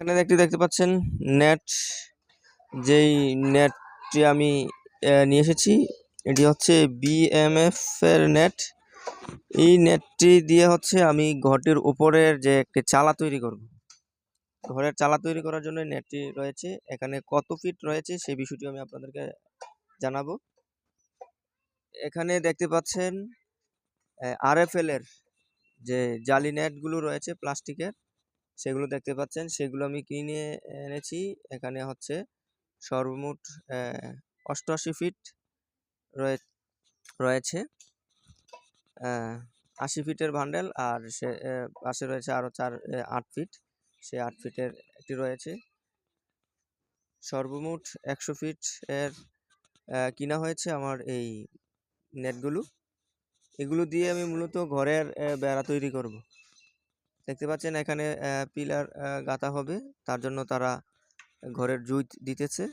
এখানে একটি দেখতে পাচ্ছেন নেট, যেই নেটটি আমি নিয়ে এসেছি। এটি হচ্ছে বিএমএফ এর নেট। এই নেটটি দিয়ে হচ্ছে আমি ঘরটির উপরের যে একটি চালা তৈরি করব। ঘরের চালা তৈরি করার জন্য নেটটি রয়েছে। এখানে কত ফিট রয়েছে সেই বিষয়টি আমি আপনাদেরকে জানাব। এখানে দেখতে পাচ্ছেন আরএফএল এর যে জালি নেটগুলো রয়েছে প্লাস্টিকের। সেগুলো দেখতে পাচ্ছেন। সেগুলো আমি কিনে এনেছি। এখানে হচ্ছে সর্বমোট অষ্টআশি ফিট রয়ে, রয়েছে। আশি ফিটের ভান্ডেল আর সে পাশে রয়েছে আরও চার আট ফিট। সে আট ফিটের একটি রয়েছে। সর্বমোট একশো ফিট এর কিনা হয়েছে আমার এই নেটগুলো। এগুলো দিয়ে আমি মূলত ঘরের বেড়া তৈরি করব। দেখতে পাচ্ছেন এখানে পিলার গাঁথা হবে। তার জন্য তারা ঘরের জুইত দিতেছে।